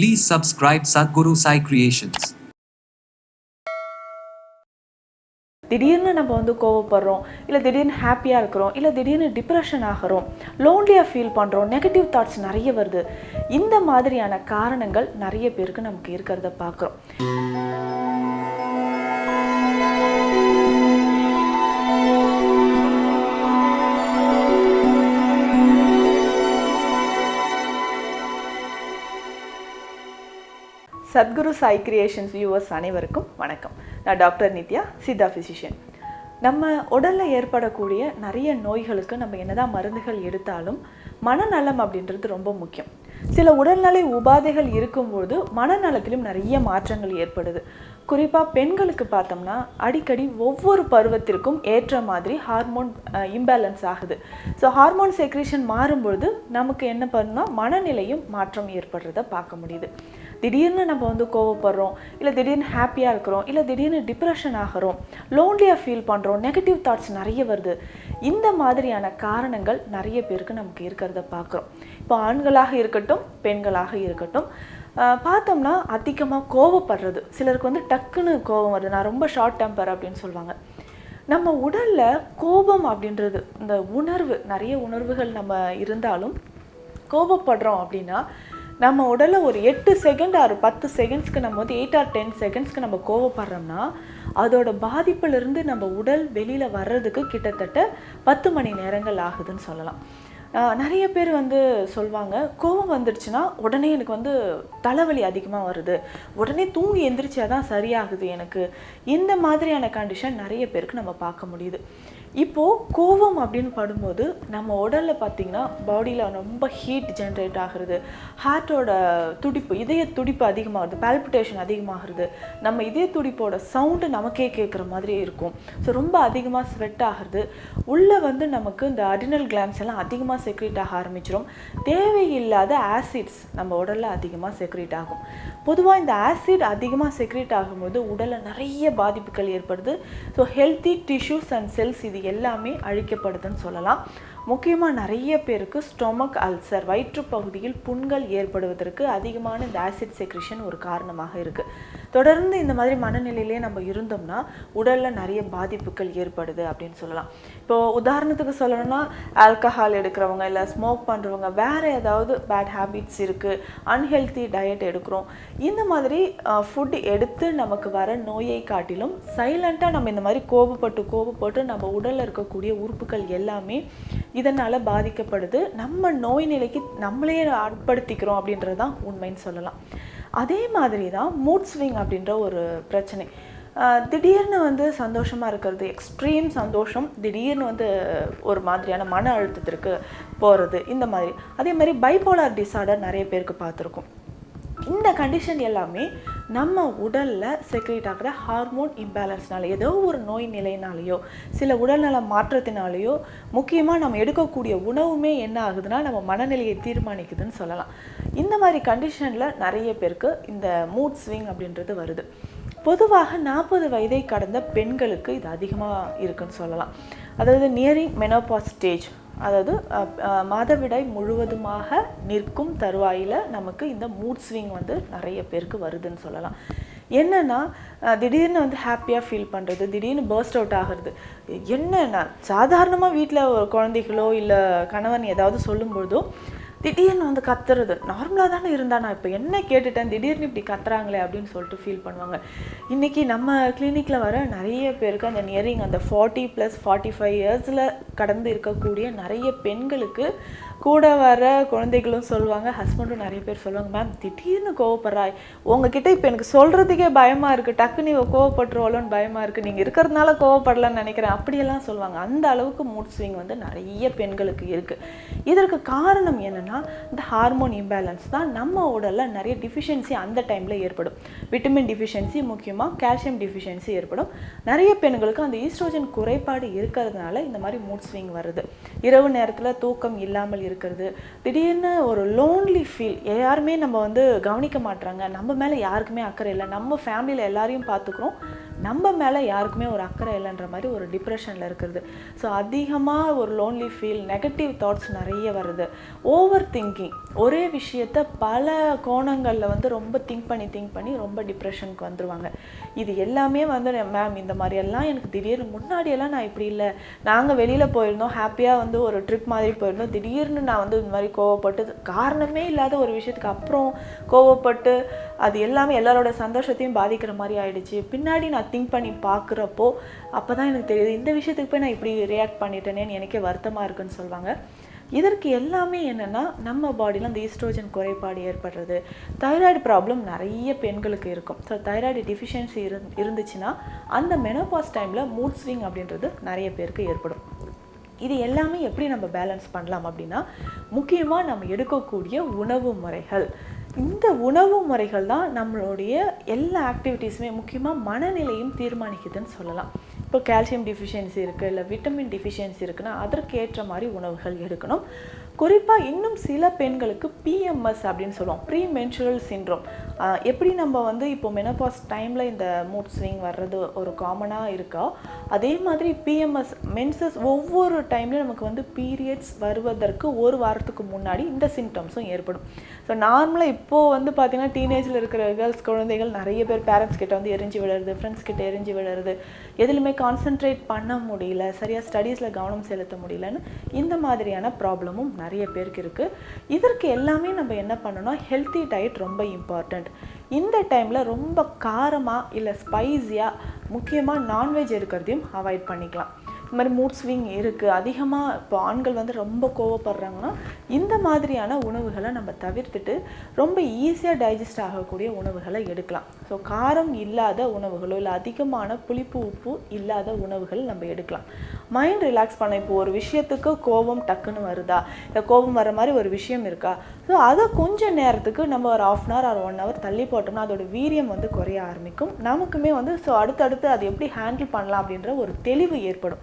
Please subscribe Sadhguru Sai Creations. திடீர்னு நம்ம வந்து கோவப்படுறோம் இல்லை திடீர்னு ஹாப்பியாக இருக்கிறோம் இல்லை திடீர்னு டிப்ரெஷன் ஆகிறோம் லோன்லியாக ஃபீல் பண்ணுறோம் நெகட்டிவ் தாட்ஸ் நிறைய வருது இந்த மாதிரியான காரணங்கள் நிறைய பேருக்கு நமக்கு இருக்கிறத பார்க்குறோம் சத்குரு சாய் கிரியேஷன்ஸ் வியூவர்ஸ் அனைவருக்கும் வணக்கம். நான் டாக்டர் நித்யா சித்தா ஃபிசிஷியன் நம்ம உடலில் ஏற்படக்கூடிய நிறைய நோய்களுக்கு நம்ம என்னதான் மருந்துகள் எடுத்தாலும் மனநலம் அப்படின்றது ரொம்ப முக்கியம். சில உடல்நலை உபாதைகள் இருக்கும்போது மனநலத்திலும் நிறைய மாற்றங்கள் ஏற்படுது. குறிப்பாக பெண்களுக்கு பார்த்தோம்னா அடிக்கடி ஒவ்வொரு பருவத்திற்கும் ஏற்ற மாதிரி ஹார்மோன் இம்பேலன்ஸ் ஆகுது. ஸோ ஹார்மோன் செக்ரேஷன் மாறும்பொழுது நமக்கு என்ன பண்ணுன்னா மனநிலையும் மாற்றம் ஏற்படுறத பார்க்க முடியுது. திடீர்னு நம்ம வந்து கோவப்படுறோம் இல்லை திடீர்னு ஹாப்பியாக இருக்கிறோம் இல்லை திடீர்னு டிப்ரெஷன் ஆகிறோம் லோன்லியாக ஃபீல் பண்ணுறோம் நெகட்டிவ் தாட்ஸ் நிறைய வருது. இந்த மாதிரியான காரணங்கள் நிறைய பேருக்கு நமக்கு இருக்கிறத பார்க்குறோம். இப்போ ஆண்களாக இருக்கட்டும் பெண்களாக இருக்கட்டும் பார்த்தோம்னா அதிகமாக கோவப்படுறது. சிலருக்கு வந்து டக்குன்னு கோவம் வருது. நான் ரொம்ப ஷார்ட் டெம்பர் அப்படின்னு சொல்லுவாங்க. நம்ம உடலில் கோபம் அப்படின்றது இந்த உணர்வு நிறைய உணர்வுகள் நம்ம இருந்தாலும் கோபப்படுறோம் அப்படின்னா நம்ம உடலில் ஒரு எட்டு செகண்ட் ஆறு பத்து செகண்ட்ஸ்க்கு நம்ம வந்து எயிட் ஆர் டென் செகண்ட்ஸ்க்கு நம்ம கோவப்படுறோம்னா அதோட பாதிப்பிலிருந்து நம்ம உடல் வெளியில் வர்றதுக்கு கிட்டத்தட்ட பத்து மணி நேரங்கள் ஆகுதுன்னு சொல்லலாம். நிறைய பேர் வந்து சொல்லுவாங்க கோவம் வந்துடுச்சுன்னா உடனே எனக்கு வந்து தலைவலி அதிகமாக வருது. உடனே தூங்கி எந்திரிச்சா தான் சரியாகுது எனக்கு. இந்த மாதிரியான கண்டிஷன் நிறைய பேருக்கு நம்ம பார்க்க முடியுது. இப்போது கோவம் அப்படின்னு படும்போது நம்ம உடலில் பார்த்திங்கன்னா பாடியில் ரொம்ப ஹீட் ஜென்ரேட் ஆகுறது. ஹார்ட்டோட துடிப்பு இதய துடிப்பு அதிகமாகுது பால்பிட்டேஷன் அதிகமாகிறது. நம்ம இதய துடிப்போட சவுண்டு நமக்கே கேட்குற மாதிரி இருக்கும். ஸோ ரொம்ப அதிகமாக ஸ்வெட் ஆகுறது. உள்ளே வந்து நமக்கு இந்த அடினல் கிளான்ஸ் எல்லாம் அதிகமாக செக்ரேட் ஆக ஆரம்பிச்சிடும் தேவையில்லாத ஆசிட்ஸ் நம்ம உடலில் அதிகமாக செக்ரேட் ஆகும். பொதுவாக இந்த ஆசிட் அதிகமாக செக்ரேட் ஆகும்போது உடலில் நிறைய பாதிப்புகள் ஏற்படுது. So healthy tissues and cells இது எல்லாமே அழிக்கப்படுதுன்னு சொல்லலாம். முக்கியமாக நிறைய பேருக்கு ஸ்டொமக் அல்சர் வயிற்று பகுதியில் புண்கள் ஏற்படுவதற்கு அதிகமான இந்த ஆசிட் செக்ரிஷன் ஒரு காரணமாக இருக்குது தொடர்ந்து இந்த மாதிரி மனநிலையிலே நம்ம இருந்தோம்னா உடலில் நிறைய பாதிப்புகள் ஏற்படுது அப்படின்னு சொல்லலாம். இப்போது உதாரணத்துக்கு சொல்லணும்னா ஆல்கஹால் எடுக்கிறவங்க இல்லை ஸ்மோக் பண்ணுறவங்க வேறு ஏதாவது பேட் ஹேபிட்ஸ் இருக்குது அன்ஹெல்த்தி டயட் எடுக்கிறோம். இந்த மாதிரி ஃபுட் எடுத்து நமக்கு வர நோயை காட்டிலும் சைலண்ட்டாக நம்ம இந்த மாதிரி கோபப்பட்டு கோபப்பட்டு நம்ம உடலில் இருக்கக்கூடிய உறுப்புகள் எல்லாமே இதனால் பாதிக்கப்படுது. நம்ம நோய் நிலைக்கு நம்மளே ஆட்படுத்திக்கிறோம் அப்படின்றது தான் உண்மைன்னு சொல்லலாம். அதே மாதிரி தான் மூட் ஸ்விங் அப்படின்ற ஒரு பிரச்சனை. திடீர்னு வந்து சந்தோஷமாக இருக்கிறது எக்ஸ்ட்ரீம் சந்தோஷம் திடீர்னு வந்து ஒரு மாதிரியான மன அழுத்தத்திற்கு போகிறது இந்த மாதிரி. அதே மாதிரி பைபோலார் டிஸார்டர் நிறைய பேருக்கு பார்த்துருக்கோம். இந்த கண்டிஷன் எல்லாமே நம்ம உடலில் செக்ரேட் ஆகிற ஹார்மோன் இம்பேலன்ஸ்னால ஏதோ ஒரு நோய் நிலையினாலேயோ சில உடல்நல மாற்றத்தினாலேயோ முக்கியமாக நம்ம எடுக்கக்கூடிய உணவுமே என்ன ஆகுதுன்னா நம்ம மனநிலையை தீர்மானிக்குதுன்னு சொல்லலாம். இந்த மாதிரி கண்டிஷனில் நிறைய பேருக்கு இந்த மூட் ஸ்விங் அப்படின்றது வருது. பொதுவாக நாற்பது வயதை கடந்த பெண்களுக்கு இது அதிகமாக இருக்குன்னு சொல்லலாம். அதாவது நியரிங் மெனோபாஸ் ஸ்டேஜ் அதாவது அஹ், மாதவிடாய் முழுவதுமாக நிற்கும் தருவாயில் நமக்கு இந்த மூட் ஸ்விங் வந்து நிறைய பேருக்கு வருதுன்னு சொல்லலாம். என்னென்னா திடீர்னு வந்து ஹாப்பியாக ஃபீல் பண்ணுறது திடீர்னு பர்ஸ்ட் அவுட் ஆகிறது. என்னென்னா சாதாரணமாக வீட்டில் குழந்தைகளோ இல்லை கணவன் ஏதாவது சொல்லும்பொழுதோ திடீர்னு வந்து கத்துறது. நார்மலாக தானே இருந்தா நான் இப்போ என்ன கேட்டுட்டேன்? திடீர்னு இப்படி கத்துறாங்களே அப்படின்னு சொல்லிட்டு ஃபீல் பண்ணுவாங்க. இன்றைக்கி நம்ம கிளினிக்கில் வர நிறைய பேருக்கு அந்த நியரிங் அந்த ஃபார்ட்டி ப்ளஸ் ஃபார்ட்டி ஃபைவ் இயர்ஸில் கடந்து இருக்கக்கூடிய நிறைய பெண்களுக்கு கூட வர குழந்தைகளும் சொல்லுவாங்க ஹஸ்பண்டும் நிறைய பேர் சொல்லுவாங்க மேம் திடீர்னு கோவப்படுறாய். உங்ககிட்ட இப்போ எனக்கு சொல்கிறதுக்கே பயமாக இருக்குது டக்குன்னு இவ கோவப்பட்டுருவாளோன்னு பயமாக இருக்குது நீங்கள் இருக்கிறதுனால கோவப்படலன்னு நினைக்கிறேன். அப்படியெல்லாம் சொல்லுவாங்க. அந்த அளவுக்கு மூட் ஸ்விங் வந்து நிறைய பெண்களுக்கு இருக்குது இதற்கு காரணம் என்னென்னா இந்த ஹார்மோன் இம்பேலன்ஸ் தான் நம்ம உடலில் நிறைய டிஃபிஷியன்சி அந்த டைமில் ஏற்படும். விட்டமின் டிஃபிஷியன்சி முக்கியமாக கால்சியம் டிஃபிஷியன்சி ஏற்படும். நிறைய பெண்களுக்கு அந்த ஈஸ்ட்ரோஜன் குறைபாடு இருக்கிறதுனால இந்த மாதிரி மூட் ஸ்விங் வருது. இரவு நேரத்தில் தூக்கம் இல்லாமல் இருக்கிறது. திடீர்னு ஒரு லோன்லி ஃபீல் யாருமே நம்ம வந்து கவனிக்க மாட்டுறாங்க நம்ம மேலே யாருக்குமே அக்கறை இல்லை. நம்ம ஃபேமிலியில் எல்லாரையும் பார்த்துக்குறோம். நம்ம மேலே யாருக்குமே ஒரு அக்கறை இல்லைன்ற மாதிரி ஒரு டிப்ரெஷனில் இருக்கிறது. ஸோ அதிகமாக ஒரு லோன்லி ஃபீல் நெகட்டிவ் தாட்ஸ் நிறைய வருது. ஓவர் திங்கிங் ஒரே விஷயத்த பல கோணங்களில் வந்து ரொம்ப திங்க் பண்ணி திங்க் பண்ணி ரொம்ப டிப்ரெஷனுக்கு வந்துடுவாங்க இது எல்லாமே வந்து மேம் இந்த மாதிரியெல்லாம் எனக்கு திடீர்னு முன்னாடியெல்லாம் நான் இப்படி இல்லை. நாங்கள் வெளியில் போயிருந்தோம் ஹாப்பியாக வந்து ஒரு ட்ரிப் மாதிரி போயிருந்தோம். திடீர்னு நான் வந்து இந்த மாதிரி கோவப்பட்டு காரணமே இல்லாத ஒரு விஷயத்துக்கு அப்புறம் கோவப்பட்டு அது எல்லாமே எல்லாரோட சந்தோஷத்தையும் பாதிக்கிற மாதிரி ஆயிடுச்சு. பின்னாடி நான் திங்க் பண்ணி பார்க்குறப்போ அப்போ தான் எனக்கு தெரியுது இந்த விஷயத்துக்கு போய் நான் இப்படி ரியாக்ட் பண்ணிட்டேனேன்னு எனக்கே வருத்தமாக இருக்குன்னு சொல்லுவாங்க. இதற்கு எல்லாமே என்னென்னா நம்ம பாடியில் அந்த ஈஸ்ட்ரோஜன் குறைபாடு ஏற்படுறது. தைராய்டு ப்ராப்ளம் நிறைய பெண்களுக்கு இருக்கும். ஸோ தைராய்டு டிஃபிஷியன்சி இருந் இருந்துச்சுன்னா அந்த மெனோபாஸ் டைமில் மூட் ஸ்விங் அப்படின்றது நிறைய பேருக்கு ஏற்படும். இது எல்லாமே எப்படி நம்ம பேலன்ஸ் பண்ணலாம் அப்படின்னா முக்கியமாக நம்ம எடுக்கக்கூடிய உணவு முறைகள். இந்த உணவு முறைகள் தான் நம்மளுடைய எல்லா ஆக்டிவிட்டீஸுமே முக்கியமாக மனநிலையும் தீர்மானிக்குதுன்னு சொல்லலாம். இப்போ கால்சியம் டிஃபிஷியன்சி இருக்குது இல்லை விட்டமின் டிஃபிஷியன்சி இருக்குன்னா அதற்கு ஏற்ற மாதிரி உணவுகள் எடுக்கணும். குறிப்பாக இன்னும் சில பெண்களுக்கு பிஎம்எஸ் அப்படின்னு சொல்லுவோம். ப்ரீ மென்சுரல் சின்ரோம் எப்படி நம்ம வந்து இப்போ மெனபாஸ் டைமில் இந்த மூட் ஸ்விங் வர்றது ஒரு காமனாக இருக்கா? அதே மாதிரி பிஎம்எஸ் மென்சஸ் ஒவ்வொரு டைம்லையும் நமக்கு வந்து பீரியட்ஸ் வருவதற்கு ஒரு வாரத்துக்கு முன்னாடி இந்த சிம்டம்ஸும் ஏற்படும். ஸோ நார்மலாக இப்போது வந்து பார்த்திங்கன்னா டீனேஜில் இருக்கிற கேர்ள்ஸ் குழந்தைகள் நிறைய பேர் பேரண்ட்ஸ் கிட்ட வந்து எரிஞ்சு விழுறது ஃப்ரெண்ட்ஸ் கிட்ட எரிஞ்சு விழுறது எதுலையுமே கான்சென்ட்ரேட் பண்ண முடியல சரியாக ஸ்டடீஸில் கவனம் செலுத்த முடியலன்னு இந்த மாதிரியான ப்ராப்ளமும் நிறைய பேருக்கு இருக்குது இதற்கு எல்லாமே நம்ம என்ன பண்ணணும்? ஹெல்த்தி டயட் ரொம்ப இம்பார்ட்டண்ட் இந்த டைமில் ரொம்ப காரமாக இல்லை ஸ்பைஸியாக முக்கியமாக நான்வெஜ் இருக்கிறதையும் அவாய்ட் பண்ணிக்கலாம். இந்த மாதிரி மூட் ஸ்விங் இருக்குது அதிகமாக இப்போ ஆண்கள் வந்து ரொம்ப கோவப்படுறாங்கன்னா இந்த மாதிரியான உணவுகளை நம்ம தவிர்த்துட்டு ரொம்ப ஈஸியாக டைஜஸ்ட் ஆகக்கூடிய உணவுகளை எடுக்கலாம். ஸோ காரம் இல்லாத உணவுகளோ இல்லை அதிகமான புளிப்பு உப்பு இல்லாத உணவுகள் நம்ம எடுக்கலாம். மைண்ட் ரிலாக்ஸ் பண்ண இப்போ ஒரு விஷயத்துக்கு கோபம் டக்குன்னு வருதா? இல்லை கோபம் வர மாதிரி ஒரு விஷயம் இருக்கா? ஸோ அதை கொஞ்ச நேரத்துக்கு நம்ம ஒரு half an hour or one hour தள்ளி போட்டோம்னா அதோட வீரியம் வந்து குறைய ஆரம்பிக்கும். நமக்குமே வந்து ஸோ அடுத்தடுத்து அதை எப்படி ஹேண்டில் பண்ணலாம் அப்படின்ற ஒரு தெளிவு ஏற்படும்.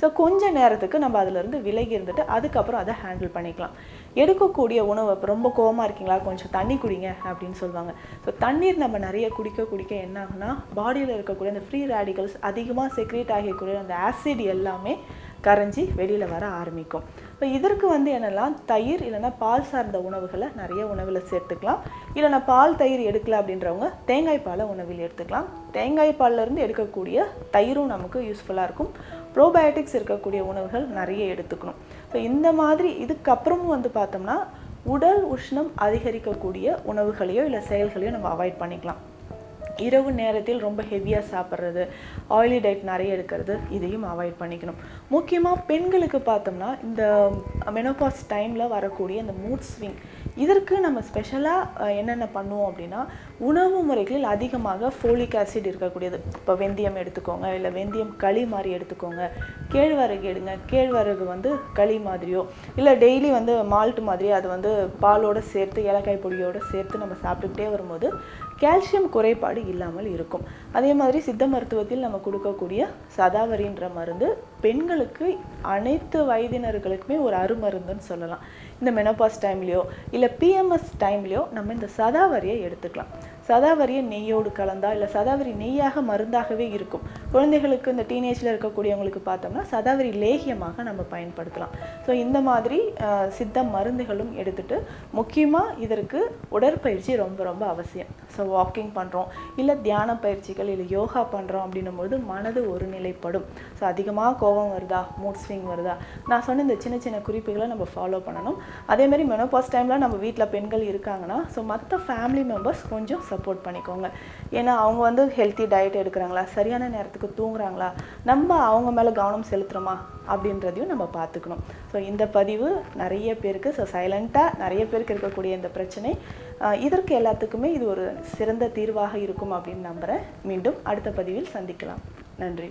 ஸோ கொஞ்ச நேரத்துக்கு நம்ம அதிலிருந்து விலகி இருந்துட்டு அதுக்கப்புறம் அதை ஹேண்டில் பண்ணிக்கலாம். எடுக்கக்கூடிய உணவு இப்போ ரொம்ப கோவமாக இருக்கீங்களா? கொஞ்சம் தண்ணி குடிங்க அப்படின்னு சொல்லுவாங்க. ஸோ தண்ணீர் நம்ம நிறைய குடிக்க குடிக்க என்ன ஆகுனா பாடியில் இருக்கக்கூடிய அந்த ஃப்ரீ ரேடிகல்ஸ் அதிகமாக செக்ரேட் ஆகக்கூடிய அந்த ஆசிட் எல்லாமே கரைஞ்சி வெளியில் வர ஆரம்பிக்கும். இப்போ இதற்கு வந்து என்னெல்லாம் தயிர் இல்லைன்னா பால் சார்ந்த உணவுகளை நிறைய உணவில் சேர்த்துக்கலாம். இல்லைன்னா பால் தயிர் எடுக்கல அப்படின்றவங்க தேங்காய் பாலை உணவில் எடுத்துக்கலாம். தேங்காய் பால்லேருந்து எடுக்கக்கூடிய தயிரும் நமக்கு யூஸ்ஃபுல்லாக இருக்கும். ப்ரோபயோட்டிக்ஸ் இருக்கக்கூடிய உணவுகள் நிறைய எடுத்துக்கணும். ஸோ இந்த மாதிரி இதுக்கப்புறமும் வந்து பார்த்தோம்னா உடல் உஷ்ணம் அதிகரிக்கக்கூடிய உணவுகளையோ இல்லை செயல்களையோ நம்ம அவாய்ட் பண்ணிக்கலாம். இரவு நேரத்தில் ரொம்ப ஹெவியாக சாப்பிட்றது ஆயிலி டயட் நிறைய எடுக்கிறது இதையும் அவாய்ட் பண்ணிக்கணும். முக்கியமாக பெண்களுக்கு பார்த்தோம்னா இந்த மெனோபாஸ் டைமில் வரக்கூடிய இந்த மூட் ஸ்விங் இதற்கு நம்ம ஸ்பெஷலாக என்னென்ன பண்ணுவோம் அப்படின்னா உணவு முறைகளில் அதிகமாக ஃபோலிக் ஆசிட் இருக்கக்கூடியது. இப்போ வெந்தயம் எடுத்துக்கோங்க இல்லை வெந்தயம் களி மாதிரி எடுத்துக்கோங்க. கேழ்வரகு எடுங்க. கேழ்வரகு வந்து களி மாதிரியோ இல்லை டெய்லி வந்து மால்ட் மாதிரி அதை வந்து பாலோடு சேர்த்து ஏலக்காய் பொடியோடு சேர்த்து நம்ம சாப்பிட்டுக்கிட்டே வரும்போது கால்சியம் குறைபாடு இல்லாமல் இருக்கும். அதே மாதிரி சித்த மருத்துவத்தில் நம்ம கொடுக்கக்கூடிய சதாவரின்ற மருந்து பெண்களுக்கு அனைத்து வயதினர்களுக்குமே ஒரு அருமருந்துன்னு சொல்லலாம். இந்த மெனோபாஸ் டைம்லேயோ இல்லை பிஎம்எஸ் டைம்லேயோ நம்ம இந்த சதாவரியை எடுத்துக்கலாம். சதாவரியை நெய்யோடு கலந்தா இல்லை சதாவரி நெய்யாக மருந்தாகவே இருக்கும். குழந்தைகளுக்கு இந்த டீனேஜில் இருக்கக்கூடியவங்களுக்கு பார்த்தோம்னா சதாவரி லேகியமாக நம்ம பயன்படுத்தலாம். ஸோ இந்த மாதிரி சித்த மருந்துகளும் எடுத்துகிட்டு முக்கியமாக இதற்கு உடற்பயிற்சி ரொம்ப ரொம்ப அவசியம். ஸோ வாக்கிங் பண்ணுறோம் இல்லை தியான பயிற்சிகள் இல்லை யோகா பண்ணுறோம் அப்படின்னும் போது மனது ஒருநிலைப்படும். ஸோ அதிகமாக கோபம் வருதா? மூட் ஸ்விங் வருதா? நான் சொன்ன இந்த சின்ன சின்ன குறிப்புகளை நம்ம ஃபாலோ பண்ணணும். அதேமாதிரி மெனோபாஸ் டைமில் நம்ம வீட்டில் பெண்கள் இருக்காங்கன்னா ஸோ மற்ற ஃபேமிலி மெம்பர்ஸ் கொஞ்சம் சப்போர்ட் பண்ணிக்கோங்க. ஏன்னா அவங்க வந்து ஹெல்த்தி டயட் எடுக்கிறாங்களா? சரியான நேரத்துக்கு தூங்குறாங்களா? நம்ம அவங்க மேலே கவனம் செலுத்துகிறோமா அப்படின்றதையும் நம்ம பார்த்துக்கணும். ஸோ இந்த பதிவு நிறைய பேருக்கு ஸோ சைலண்ட்டாக நிறைய பேருக்கு இருக்கக்கூடிய இந்த பிரச்சனை இதற்கு எல்லாத்துக்குமே இது ஒரு சிறந்த தீர்வாக இருக்கும் அப்படின்னு நம்புகிறேன் மீண்டும் அடுத்த பதிவில் சந்திக்கலாம். நன்றி.